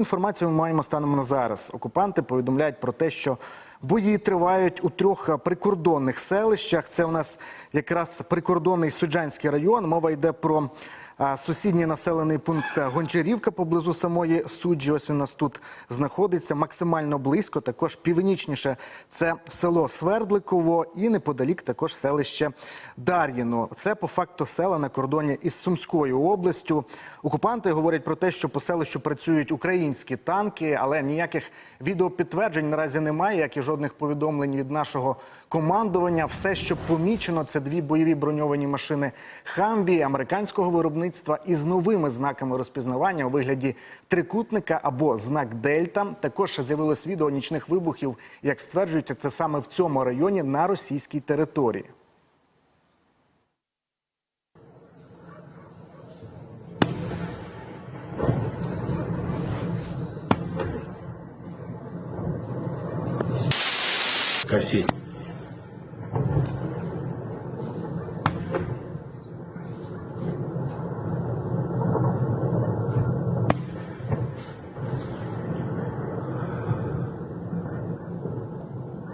Інформацію ми маємо станом на зараз. Окупанти повідомляють про те, що бої тривають у трьох прикордонних селищах. Це у нас якраз прикордонний Суджанський район. Мова йде про сусідній населений пункт Гончарівка поблизу самої суджі. Ось він нас тут знаходиться максимально близько. Також північніше це село Свердликово і неподалік також селище Дар'їно. Це по факту села на кордоні із Сумською областю. Окупанти говорять про те, що по селищу працюють українські танки, але ніяких відеопідтверджень наразі немає, як і жодних повідомлень від нашого командування. Все, що помічено, це дві бойові броньовані машини Хамві американського виробництва із новими знаками розпізнавання у вигляді трикутника або знак Дельта. Також з'явилось відео нічних вибухів. Як стверджується, це саме в цьому районі на російській території. косить.